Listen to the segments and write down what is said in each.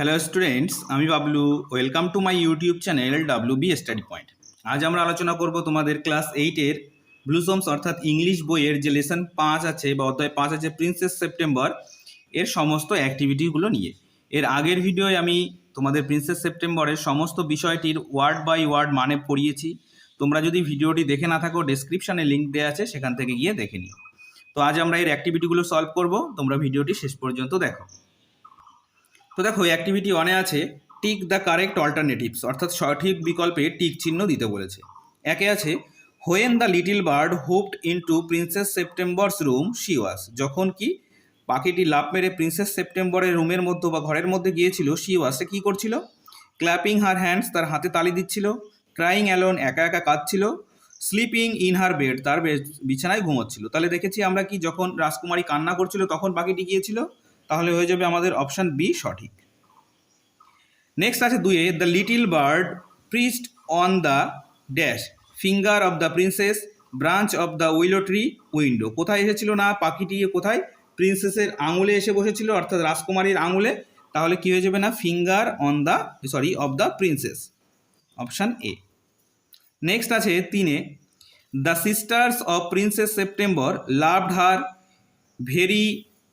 Hello students আমি Bablu. Welcome to my YouTube channel W B study point আজ আমরা আলোচনা করব তোমাদের ক্লাস এইটের ব্লুসমস অর্থাৎ ইংলিশ বইয়ের যে লেসন পাঁচ আছে বা অধ্যায় পাঁচ আছে প্রিন্সেস সেপ্টেম্বর এর সমস্ত অ্যাক্টিভিটিগুলো নিয়ে। এর আগের ভিডিওয় আমি তোমাদের প্রিন্সেস সেপ্টেম্বরের সমস্ত বিষয়টির ওয়ার্ড বাই ওয়ার্ড মানে পড়িয়েছি। তোমরা যদি ভিডিওটি দেখে না থাকো ডেসক্রিপশানে লিঙ্ক দেওয়া আছে, সেখান থেকে গিয়ে দেখে নিও। তো আজ আমরা এর অ্যাক্টিভিটিগুলো সলভ করব। তোমরা ভিডিওটি শেষ পর্যন্ত দেখো। তো দেখো অ্যাক্টিভিটি ওয়ানে আছে টিক দ্য কারেক্ট অল্টারনেটিভস অর্থাৎ সঠিক বিকল্পে টিক চিহ্ন দিতে বলেছে। একে আছে when the little bird hopped into princess September's room she was যখন কি পাখিটি লাভ মেরে প্রিন্সেস সেপ্টেম্বরের রুমের মধ্যে বা ঘরের মধ্যে গিয়েছিল শি ওয়াসে কী করছিল? ক্ল্যাপিং হার হ্যান্ডস তার হাতে তালি দিচ্ছিল ক্রাইং অ্যালোন একা একা কাঁদছিল স্লিপিং ইন হার বেড তার বিছানায় ঘুমোচ্ছিল। তাহলে দেখেছি আমরা কি যখন রাজকুমারী কান্না করছিল, তখন পাখিটি গিয়েছিল? তাহলে হয়ে যাবে আমাদের অপশান বি সঠিক। নেক্সট আছে দুয়ে the little bird perched on the dash finger of the princess branch of the willow tree window কোথায় এসেছিল না? পাখিটি কোথায়? প্রিন্সেসের আঙুলে এসে বসেছিল, অর্থাৎ রাজকুমারীর আঙুলে। তাহলে কী হয়ে যাবে না? Finger on the sorry of the princess option A next আছে তিনে the sisters of princess September loved her very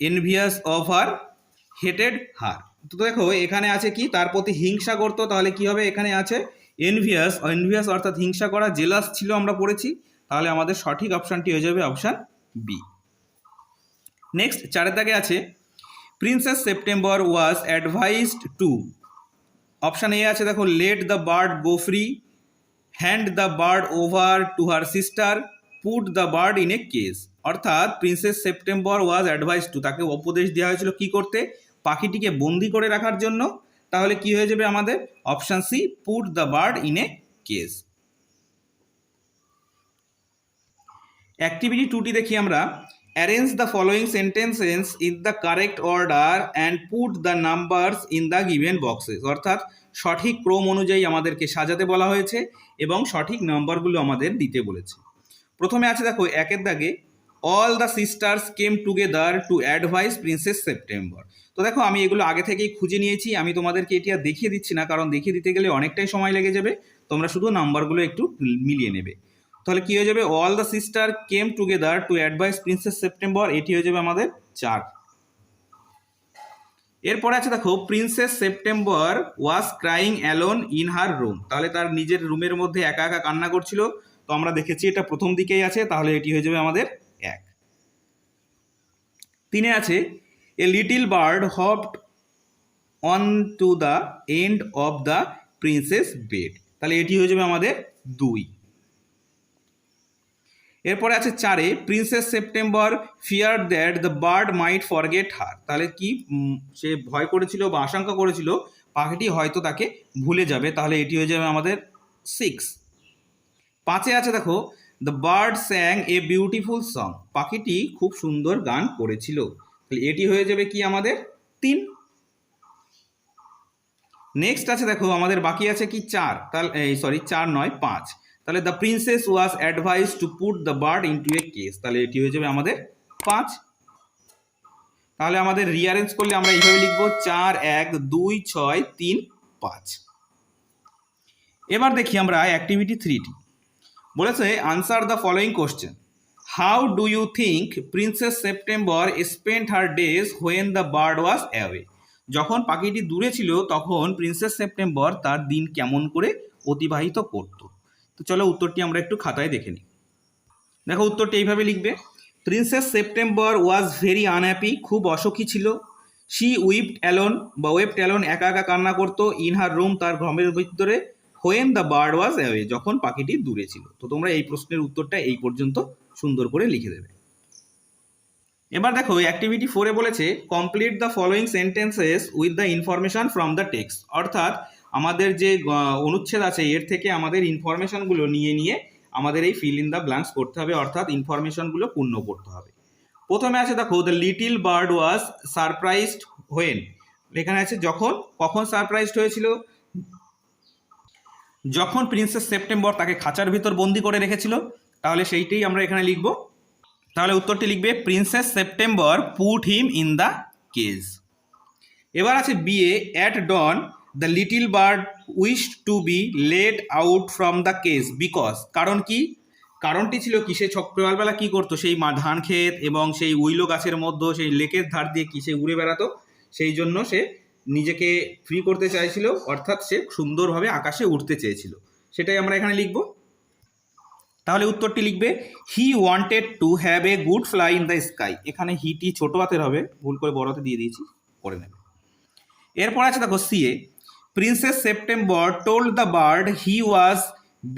envious of her hated her তো দেখো, এখানে আছে কি? তার প্রতি হিংসা করতো, তাহলে কি হবে? এখানে আছে এনভিয়াস এনভিয়াস অর্থাৎ হিংসা করা জেলাস ছিল আমরা পড়েছি, তাহলে আমাদের সঠিক অপশানটি হয়ে যাবে অপশান বি। নেক্সট চারের দাগে আছে princess September was advised to option A আছে, দেখো let the bird go free hand the bird over to her sister put the bird in a case অর্থাৎ princess September was advise to, তাকে উপদেশ দেওয়া হয়েছিল কি করতে? পাখিটিকে বন্দি করে রাখার জন্য। তাহলে কি হয়ে যাবে আমাদের? Option C, put the bird in a case. Activity টুটি দেখি আমরা। Arrange the following sentences in the correct order and put the numbers in the given boxes. অর্থাৎ সঠিক ক্রম অনুযায়ী আমাদেরকে সাজাতে বলা হয়েছে এবং সঠিক নাম্বারগুলো আমাদের দিতে বলেছে। প্রথমে আছে দেখো, একের দাগে all the sisters came together to advise princess September তো দেখো, আমি এগুলো আগে থেকেই খুঁজে নিয়েছি, আমি তোমাদেরকে এটি আর দেখিয়ে দিচ্ছি না, কারণ দেখিয়ে দিতে গেলে অনেকটাই সময় লেগে যাবে, তোমরা শুধু নাম্বারগুলো একটু মিলিয়ে নেবে। তাহলে কি হয়ে যাবে? All the sister came together to advise princess September এটি হয়ে যাবে আমাদের চার। এরপরে আছে দেখো princess September was crying alone in her room তাহলে তার নিজের রুমের মধ্যে একা একা কান্না করছিল। তো আমরা দেখেছি এটা প্রথম দিকেই আছে, তাহলে এটি হয়ে যাবে আমাদের তিনে আছে, a little bird hopped on to the end of the princess bed. তাহলে এটি হয়ে যাবে আমাদের দুই। এরপরে আছে চারে, princess September fear that the bird might forget her. তাহলে কি সে ভয় করেছিল বা আশঙ্কা করেছিল, পাখিটি হয়তো তাকে ভুলে যাবে। তাহলে এটি হয়ে যাবে আমাদের সিক্স। পাঁচে আছে, দেখো the bird sang a beautiful song পাখিটি খুব সুন্দর গান করেছিল। তাহলে এটি হয়ে যাবে কি আমাদের? তিন। নেক্সট আছে দেখো, আমাদের বাকি আছে কি? চার। তাহলে সরি চার নয়, পাঁচ। তাহলে the princess was advise to put the bird into a case তাহলে এটি হয়ে যাবে আমাদের পাঁচ। তাহলে আমাদের রিয়ারেঞ্জ করলে আমরা এইভাবে লিখব, চার, এক, দুই, ছয়, তিন, পাঁচ। এবার দেখি আমরা অ্যাক্টিভিটি থ্রিটি বলেছে answer the following question how do you think princess September spend her days when the bird was away যখন পাখিটি দূরে ছিল, তখন প্রিন্সেস সেপ্টেম্বর তার দিন কেমন করে অতিবাহিত করত। তো চলো উত্তরটি আমরা একটু খাতায় দেখে নিই। দেখো উত্তরটি এইভাবে লিখবে। Princess September was very unhappy খুব অসুখী ছিল। শি উইপড অ্যালোন বা ওয়েপড অ্যালোন একা একা কান্না করতো। ইন হার রুম তার ঘরের ভিতরে when the bird was away যখন পাখিটি দূরে ছিল। তো তোমরা এই প্রশ্নের উত্তরটা এই পর্যন্ত সুন্দর করে লিখে দেবে। এবার দেখো অ্যাক্টিভিটি ফোরে বলেছে complete the following sentences with the information from the text অর্থাৎ, আমাদের যে অনুচ্ছেদ আছে, এর থেকে আমাদের ইনফরমেশনগুলো নিয়ে নিয়ে আমাদের এই ফিল ইন দ্য ব্ল্যাঙ্কস করতে হবে। অর্থাৎ ইনফরমেশনগুলো পূর্ণ করতে হবে। প্রথমে আছে, দেখো the little bird was surprised when এখানে আছে, যখন? কখন সারপ্রাইজড হয়েছিল? যখন প্রিন্সেস সেপ্টেম্বর তাকে খাঁচার ভিতর বন্দি করে রেখেছিল, তাহলে সেইটাই আমরা এখানে লিখব। তাহলে উত্তরটি লিখবে, princess September put him in the cage. এবার আছে বিয়ে at dawn the little bird wish to be let out from the case because. কারণ কি? কারণটি ছিল কি, সে সকালবেলা কি করতো? সেই মা ধান ক্ষেত এবং সেই উইলো গাছের মধ্যে, সেই লেকের ধার দিয়ে কি সে উড়ে বেড়াতো? সেই জন্য সে নিজেকে ফ্রি করতে চাইছিল, অর্থাৎ সে সুন্দরভাবে আকাশে উঠতে চেয়েছিল। সেটাই আমরা এখানে লিখব। তাহলে উত্তরটি লিখবে he wanted to have a good fly in the sky এখানে হিটি ছোট হাতের হবে, ভুল করে বড়তে দিয়ে দিয়েছি, করে নেবে। এরপর আছে দেখো CA princess September told the bird he was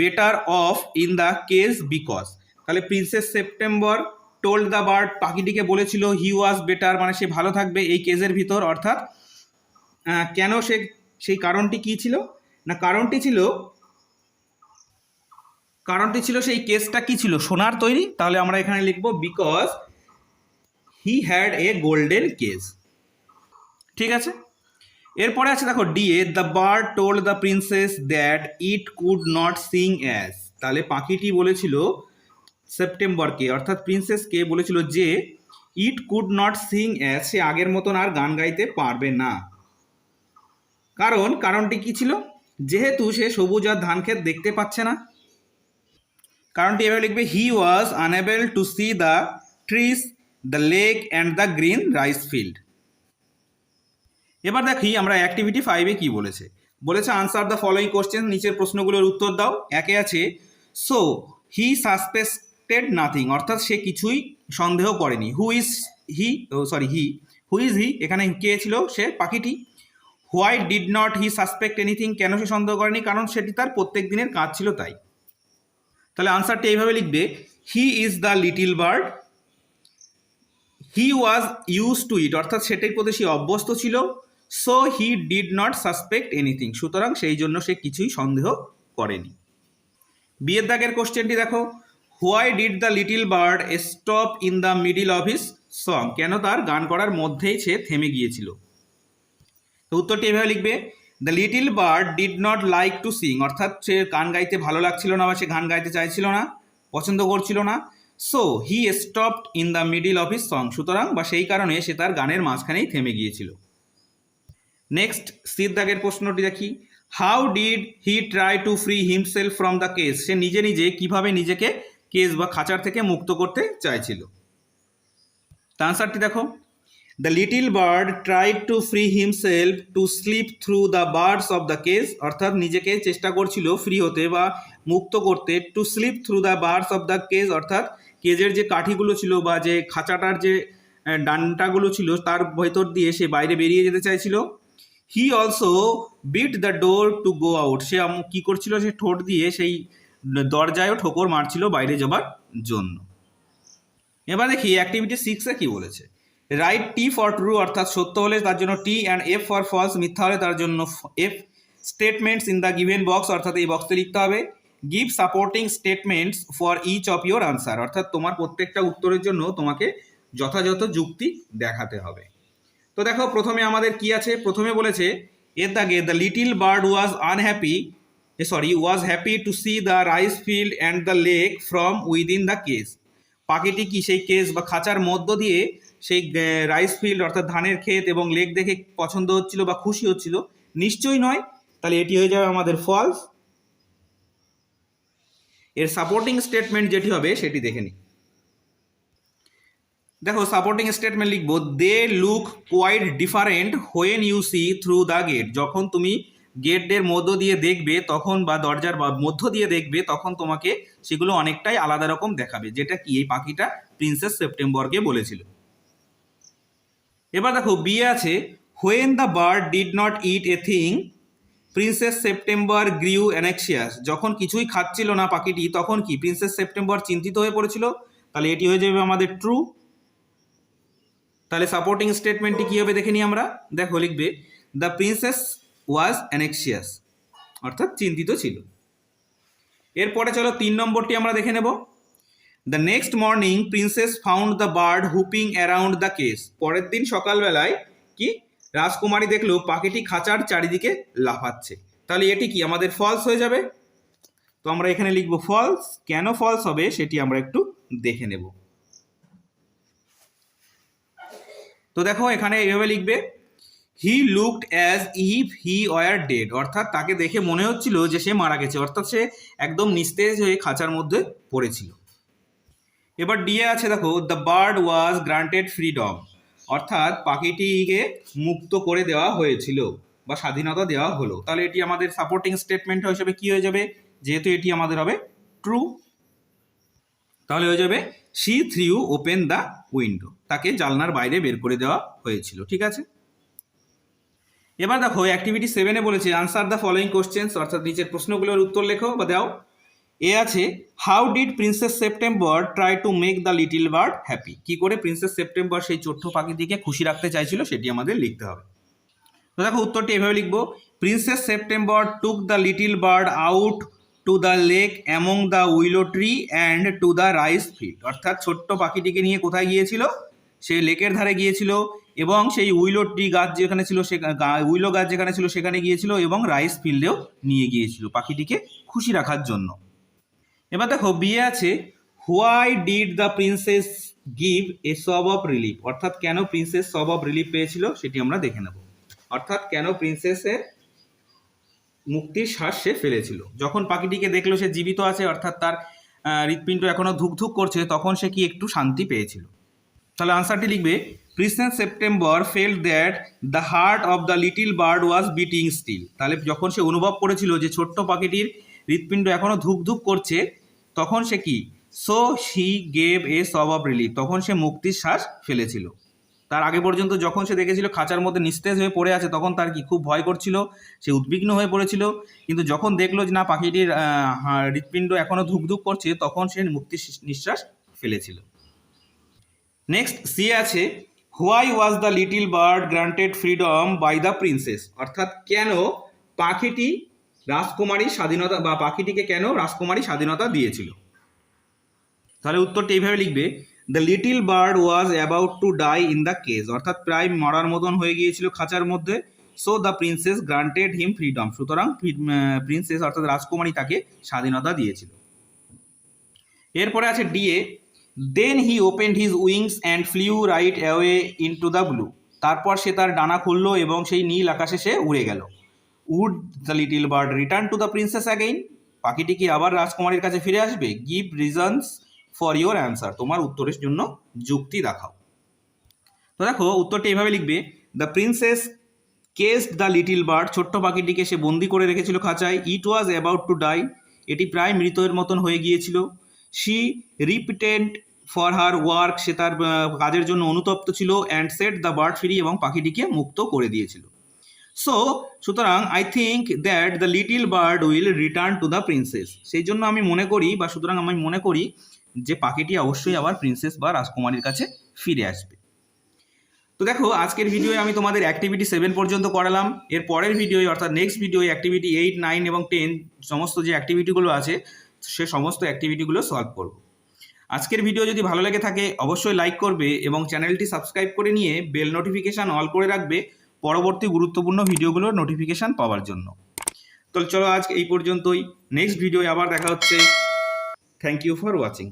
better off in the case because তাহলে princess September told the bird পাখিটিকে বলেছিল হি ওয়াজ বেটার মানে সে ভালো থাকবে এই কেজের ভিতর, অর্থাৎ কেন সে, সেই কারণটি কি ছিল? না, কারণটি ছিল কারণটি ছিল সেই কেসটা কি ছিল? সোনার তৈরি? তাহলে আমরা এখানে লিখব because he had a golden case ঠিক আছে? এরপরে আছে, দেখো DA the bird told the princess that it could not sing as তাহলে পাখিটি বলেছিল সেপ্টেম্বরকে, অর্থাৎ প্রিন্সেসকে বলেছিল যে it could not sing as সে আগের মতন আর গান গাইতে পারবে না। কারণ কারণটি কি ছিল? যেহেতু সে সবুজ আর ধান ক্ষেত দেখতে পাচ্ছে না। কারণটি এভাবে লিখবে he was unable to see the trees the lake and the green rice field এবার দেখি আমরা অ্যাক্টিভিটি ফাইভে কি বলেছে। বলেছে আনসার দ্য ফলোয়িং কোশ্চেন নিচের প্রশ্নগুলোর উত্তর দাও। একে আছে সো হি সাসপেক্টেড নাথিং অর্থাৎ সে কিছুই সন্দেহ করেনি। Who is he sorry he who is he এখানে কে ছিল? সে পাখিটি। Why did not he suspect anything কেন সে সন্দেহ করেনি? কারণ সেটি তার প্রত্যেক দিনের কাজ ছিল তাই। তাহলে আনসারটি এইভাবে লিখবে he is the little bird he was use to it অর্থাৎ সেটির প্রতি সে অভ্যস্ত ছিল so he did not suspect anything সুতরাং সেই জন্য সে কিছুই সন্দেহ করেনি। বিয়ের দাগের কোশ্চেনটি দেখো why did the little bird stop in the middle of his song কেন তার গান করার মধ্যেই সে থেমে গিয়েছিল? তো উত্তরটি এভাবে লিখবে the little bird did not like to sing অর্থাৎ সে গান গাইতে ভালো লাগছিল না বা সে গান গাইতে চাইছিল না, পছন্দ করছিল না। So he stopped in the middle of his song সুতরাং বা সেই কারণে সে তার গানের মাঝখানেই থেমে গিয়েছিল। নেক্সট সিদ্ধাগের প্রশ্নটি দেখি। How did he try to free himself from the case সে নিজে নিজে কীভাবে নিজেকে কেস বা খাঁচার থেকে মুক্ত করতে চাইছিল? তা আনসারটি দেখো। The little bird tried to free himself to slip through the bars of the case অর্থাৎ নিজেকে চেষ্টা করছিল ফ্রি হতে বা মুক্ত করতে to slip through the bars of the case অর্থাৎ কেজের যে কাঠিগুলো ছিল বা যে খাঁচাটার যে আহ, ডান্টাগুলো ছিল তার ভেতর দিয়ে সে বাইরে বেরিয়ে যেতে চাইছিল। He also beat the door to go out সে কি করছিল? সে ঠোঁট দিয়ে সেই দরজায়ও ঠোকর মারছিল বাইরে যাবার জন্য। এবার দেখি অ্যাক্টিভিটি সিক্সে কি বলেছে? রাইট টি ফর ট্রু অর্থাৎ সত্য হলে তার জন্য T and F for false মিথ্যা হলে তার জন্য F statements in the given box অর্থাৎ এই বক্সে লিখতে হবে। Give supporting statements for each of your answer অর্থাৎ তোমার প্রত্যেকটা উত্তরের জন্য তোমাকে যথাযথ যুক্তি দেখাতে হবে। তো দেখো, প্রথমে আমাদের কি আছে? প্রথমে বলেছে এর দাগে the little bird was unhappy sorry was happy to see the rice field and the lake from within the case পাখিটি কি সেই কেস বা খাঁচার মধ্য দিয়ে সেই রাইস ফিল্ড অর্থাৎ ধানের ক্ষেত এবং লেক দেখে পছন্দ হচ্ছিল বা খুশি হচ্ছিল, নিশ্চয়ই নয়। তাহলে এটি হয়ে যাবে আমাদের ফলস এর সাপোর্টিং স্টেটমেন্ট যেটি হবে, সেটি দেখে নিই। দেখো সাপোর্টিং স্টেটমেন্ট লিখব they look quite different when you see through the gate যখন তুমি গেটের মধ্য দিয়ে দেখবে, তখন বা দরজার বা মধ্য দিয়ে দেখবে, তখন তোমাকে সেগুলো অনেকটাই আলাদা রকম দেখাবে, যেটা কি? এই পাখিটা প্রিন্সেস সেপ্টেম্বরকে বলেছিল। এবার দেখো বিয়ে আছে when the bird did not eat a thing princess September grew anxious যখন কিছুই খাচ্ছিল না পাখিটি, তখন কি? প্রিন্সেস সেপ্টেম্বর চিন্তিত হয়ে পড়েছিল? তাহলে এটি হয়ে যাবে আমাদের ট্রু তাহলে সাপোর্টিং স্টেটমেন্টটি কী হবে দেখে নিই আমরা। দেখো লিখবে দ্য প্রিন্সেস ওয়াজ অ্যানেক্সিয়াস অর্থাৎ চিন্তিত ছিল। এরপরে চলো তিন নম্বরটি আমরা দেখে নেব। The next morning princess found the bird hopping around the case পরের দিন সকালবেলায় কি? রাজকুমারী দেখল পাখিটি খাঁচার চারিদিকে লাফাচ্ছে। তাহলে এটি কি? আমাদের ফলস হয়ে যাবে? তো আমরা এখানে লিখব ফলস কেন ফলস হবে সেটি আমরা একটু দেখে নেব। তো দেখো এখানে এইভাবে লিখবে he looked as if he were dead অর্থাৎ তাকে দেখে মনে হচ্ছিল যে সে মারা গেছে। অর্থাৎ সে একদম নিস্তেজ হয়ে খাঁচার মধ্যে পড়েছিল। এবার ডিএ আছে দেখো the bird was granted freedom অর্থাৎ পাখিটিকে মুক্ত করে দেওয়া হয়েছিল বা স্বাধীনতা দেওয়া হলো। তাহলে এটি আমাদের সাপোর্টিং স্টেটমেন্ট হিসেবে কি হয়ে যাবে? যেহেতু এটি আমাদের হবে ট্রু তাহলে হয়ে যাবে she threw open the window তাকে জানলার বাইরে বের করে দেওয়া হয়েছিল। ঠিক আছে? এবার দেখো অ্যাক্টিভিটি সেভেনে বলেছে আনসার দ্য ফলোয়িং কোশ্চেন্স অর্থাৎ নিচের প্রশ্নগুলোর উত্তর লেখো বা দাও। এ আছে how did princess September try to make the little bird happy কি করে প্রিন্সেস সেপ্টেম্বর সেই ছোট্ট পাখিটিকে খুশি রাখতে চাইছিল সেটি আমাদের লিখতে হবে। তো দেখো উত্তরটি এভাবে লিখব princess September took the little bird out to the lake among the willow tree and to the rice field অর্থাৎ ছোট্ট পাখিটিকে নিয়ে কোথায় গিয়েছিল? সে লেকের ধারে গিয়েছিল এবং সেই উইলো ট্রি গাছ যেখানে ছিল সে উইলো গাছ যেখানে ছিল সেখানে গিয়েছিল এবং রাইস ফিল্ডেও নিয়ে গিয়েছিল পাখিটিকে খুশি রাখার জন্য। এবার দেখো, বিয়ে আছে why did the princess give a sob of relief অর্থাৎ কেন প্রিন্সেস সব অফ রিলিফ পেয়েছিল সেটি আমরা দেখে নেব। অর্থাৎ কেন প্রিন্সেসের মুক্তির শ্বাস সে ফেলেছিল? যখন পাখিটিকে দেখল সে জীবিত আছে, অর্থাৎ তার হৃৎপিণ্ড এখনও ধুক ধুক করছে, তখন সে কি একটু শান্তি পেয়েছিল? তাহলে আনসারটি লিখবে princess September felt that the heart of the little bird was beating still তাহলে যখন সে অনুভব করেছিল যে ছোট্ট পাখিটির হৃৎপিণ্ড এখনও ধুক ধুক করছে তখন সে কি? So she gave a sob of relief. তখন সে মুক্তির শ্বাস ফেলেছিল। তার আগে পর্যন্ত যখন সে দেখেছিল খাঁচার মধ্যে নিস্তেজ হয়ে পড়ে আছে, তখন তার কি খুব ভয় করছিল? সে উদ্বিগ্ন হয়ে পড়েছিল। কিন্তু যখন দেখল যে না, পাখিটির হা- হৃৎপিণ্ড এখনও ধুকধুক করছে, তখন সে মুক্তির নিঃশ্বাস ফেলেছিল। নেক্সট, সি আছে, why was the little bird granted freedom by the princess? অর্থাৎ কেন পাখিটি রাজকুমারী স্বাধীনতা বা পাখিটিকে কেন রাজকুমারী স্বাধীনতা দিয়েছিল? তাহলে উত্তরটি এইভাবে লিখবে the little bird was about to die in the cage অর্থাৎ প্রায় মরার মতন হয়ে গিয়েছিল খাঁচার মধ্যে। So the princess granted him freedom সুতরাং প্রিন্সেস অর্থাৎ রাজকুমারী তাকে স্বাধীনতা দিয়েছিল। এরপরে আছে DA then he opened his wings and flew right away in to the blue তারপর সে তার ডানা খুললো এবং সেই নীল আকাশে সে উড়ে গেল। Would the little bird return to the princess again পাখিটি কি আবার রাজকুমারীর কাছে ফিরে আসবে? Give reasons for your answer তোমার উত্তরের জন্য যুক্তি দেখাও। তো দেখো, উত্তরটি এইভাবে লিখবে the princess caged the little bird ছোট্ট পাখিটিকে সে বন্দি করে রেখেছিল খাঁচায়। It was about to die এটি প্রায় মৃতের মতন হয়ে গিয়েছিল। She repentant for her work সে তার কাজের জন্য অনুতপ্ত ছিল and set the bird free এবং পাখিটিকে মুক্ত করে দিয়েছিল। সো সুতরাং I think that the little bird will return to the princess সেই জন্য আমি মনে করি বা সুতরাং আমি মনে করি যে পাখিটি অবশ্যই আবার প্রিন্সেস বা রাজকুমারীর কাছে ফিরে আসবে। তো দেখো, আজকের ভিডিওয়ে আমি তোমাদের অ্যাক্টিভিটি সেভেন পর্যন্ত করালাম। এর পরের ভিডিওয়ে অর্থাৎ নেক্সট ভিডিওয়ে অ্যাক্টিভিটি এইট নাইন এবং টেন সমস্ত যে অ্যাক্টিভিটিগুলো আছে, সে সমস্ত অ্যাক্টিভিটিগুলো সলভ করব। আজকের ভিডিও যদি ভালো লেগে থাকে, অবশ্যই লাইক করবে এবং চ্যানেলটি সাবস্ক্রাইব করে নিয়ে বেল নোটিফিকেশান অল করে রাখবে। পরবর্তী গুরুত্বপূর্ণ ভিডিওগুলোর নোটিফিকেশান পাওয়ার জন্য। তো চলো আজ এই পর্যন্তই। নেক্সট ভিডিও আবার দেখা হচ্ছে। Thank you for watching